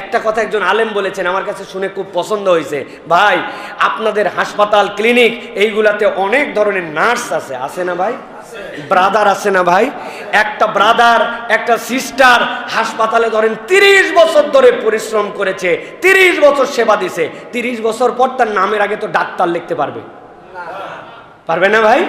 একটা কথা একজন আলেম বলেছেন, আমার কাছে শুনে খুব পছন্দ হয়েছে। ভাই, আপনাদের হাসপাতাল, ক্লিনিক, এইগুলাতে অনেক ধরনের নার্স আছে। আছে না ভাই? ব্রাদার আছে না ভাই? একটা ব্রাদার, একটা সিস্টার হাসপাতালে ধরেন তিরিশ বছর ধরে পরিশ্রম করেছে, তিরিশ বছর সেবা দিছে। তিরিশ বছর পর তার নামের আগে তো ডাক্তার লিখতে পারবে। পারবে না ভাই?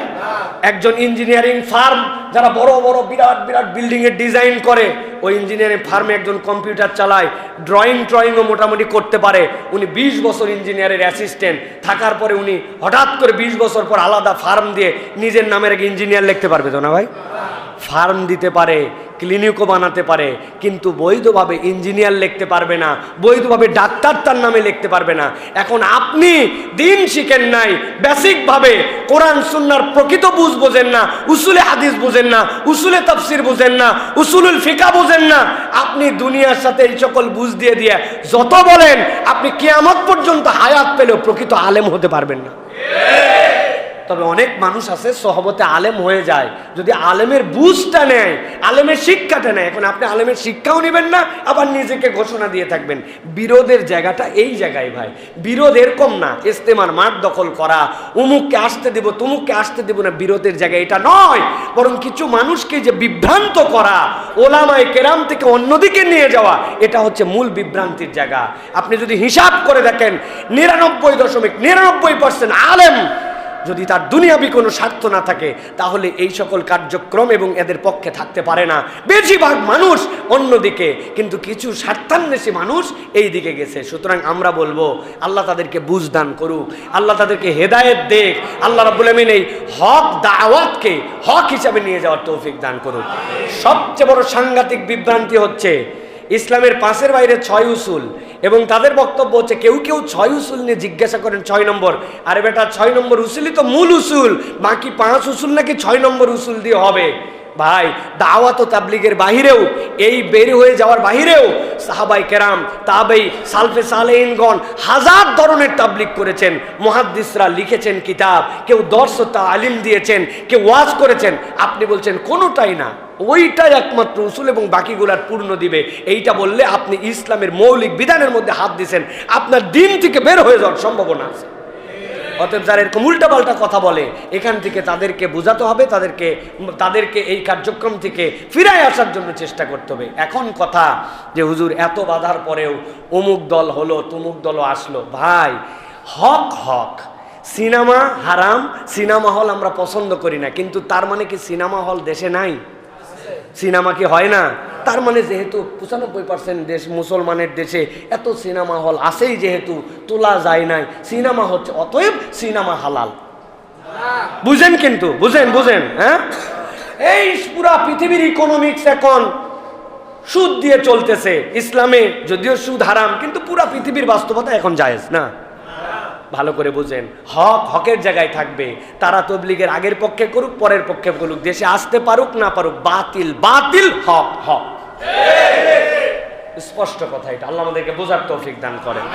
একজন ইঞ্জিনিয়ারিং ফার্ম যারা বড় বড় বিরাট বিরাট বিল্ডিং এর ডিজাইন করে, ওই ইঞ্জিনিয়ারিং ফার্মে একজন কম্পিউটার চালায় ড্রয়িং ট্রয়িংও মোটামুটি করতে পারে। উনি বিশ বছর ইঞ্জিনিয়ারের অ্যাসিস্ট্যান্ট থাকার পরে উনি হঠাৎ করে বিশ বছর পর আলাদা ফার্ম দিয়ে নিজের নামের এক ইঞ্জিনিয়ার লিখতে পারবে তো না ভাই? ফার্ম দিতে পারে, ক্লিনিকও বানাতে পারে, কিন্তু বৈধভাবে ইঞ্জিনিয়ার লিখতে পারবে না, বৈধভাবে ডাক্তার তার নামে লিখতে পারবে না। এখন আপনি দিন শিখেন নাই, বেসিকভাবে কোরআন, সুন্নার প্রকৃত বুঝ বোঝেন না, উসুলে হাদিস বুঝেন না, উসুলে তাফসির বুঝেন না, উসুলুল ফিকা বুঝেন না। আপনি দুনিয়ার সাথে এই সকল বুঝ দিয়ে দিয়ে যত বলেন, আপনি কিয়ামত পর্যন্ত হায়াত পেলেও প্রকৃত আলেম হতে পারবেন না। তবে অনেক মানুষ আছে, সহবতে আলেম হয়ে যায়। যদি আলেমের বুঝটা নেয়, আলেমের শিক্ষাটা নেয়, এখন আপনি আলেমের শিক্ষাও নেবেন না, আবার নিজেকে ঘোষণা দিয়ে থাকবেন। বিরোধের জায়গাটা এই জায়গায় ভাই। বিরোধ এরকম না, ইস্তেমার মাঠ দখল করা, উমুককে আসতে দেব, তুমুককে আসতে দেব না, বিরোধের জায়গা এটা নয়। বরং কিছু মানুষকে যে বিভ্রান্ত করা, ওলামায় কেরাম থেকে অন্যদিকে নিয়ে যাওয়া, এটা হচ্ছে মূল বিভ্রান্তির জায়গা। আপনি যদি হিসাব করে দেখেন, নিরানব্বই দশমিক নিরানব্বই পার্সেন্ট আলেম যদি তার দুনিয়াবি কোনো স্বার্থ না থাকে, তাহলে এই সকল কার্যক্রম এবং এদের পক্ষে থাকতে পারে না। বেশিরভাগ মানুষ অন্যদিকে কিন্তু কিছু স্বার্থান্বেষী মানুষ এই দিকে গেছে। সুতরাং আমরা বলব, আল্লাহ তাদেরকে বুঝ দান করুক, আল্লাহ তাদেরকে হেদায়েত দেখ, আল্লাহ রাবুল আমিন এই হক দাওয়াতকে হক হিসাবে নিয়ে যাওয়ার তৌফিক দান করুক। সবচেয়ে বড় সাংঘাতিক বিভ্রান্তি হচ্ছে, ইসলামের পাশের বাইরে ছয় উসুল এবং তাদের বক্তব্য হচ্ছে, কেউ কেউ ছয় উসুল নিয়ে জিজ্ঞাসা করেন, ছয় নম্বর। আরে বেটা, ছয় নম্বর উসুলই তো মূল উসুল, বাকি পাঁচ উসুল নাকি ছয় নম্বর উসুল দিয়ে হবে। ভাই, দাওয়াত তাবলিগের বাহিরেও, এই বের হয়ে যাওয়ার বাহিরেও সাহাবাই কেরাম, তাবেই, সালফে সালেইনগণ হাজার ধরনের তাবলিগ করেছেন। মহাদ্দিসরা লিখেছেন কিতাব, কেউ দর্শ তা আলিম দিয়েছেন, কেউ ওয়াজ করেছেন। আপনি বলছেন, কোনোটাই না। ওইটাই একমাত্র উসুল এবং বাকিগুলার পূর্ণ দিবে। এইটা বললে আপনি ইসলামের মৌলিক বিধানের মধ্যে হাত দিছেন। আপনার দিন থেকে বের হয়ে যাওয়ার সম্ভাবনা আছে। অতএব যারা এরকম উল্টাপাল্টা কথা বলে, এখান থেকে তাদেরকে বোঝাতে হবে, তাদেরকে তাদেরকে এই কার্যক্রম থেকে ফিরায় আসার জন্য চেষ্টা করতে হবে। এখন কথা যে হুজুর, এত বাধার পরেও অমুক দল হলো, তুমুক দলও আসলো। ভাই, হক হক। সিনেমা হারাম, সিনেমা হল আমরা পছন্দ করি না, কিন্তু তার মানে কি সিনেমা হল দেশে নাই? সিনেমা কি হয় না? তার মানে যেহেতু পঁচানব্বই পার্সেন্ট দেশ মুসলমানের দেশে এত সিনেমা হল আসেই যেহেতু, তোলা যায় নাই। সিনেমা হচ্ছে, অতএব সিনেমা হালাল। বুঝেন কিন্তু, বুঝেন বুঝেন হ্যাঁ? এই পুরা পৃথিবীর ইকোনমিক্স এখন সুদ দিয়ে চলতেছে। ইসলামে যদিও সুদ হারাম, কিন্তু পুরা পৃথিবীর বাস্তবতা এখন জায়েজ, না? ভালো করে বুঝেন। হক হকের জায়গায় থাকবে। তারা তবলিগের আগের পক্ষে করুক পরের পক্ষে করুক দেশে আসতে পারুক না পারুক বাতিল বাতিল হক হক। স্পষ্ট কথা এটা। আল্লাহ আমাদেরকে বোঝার তৌফিক দান করেন।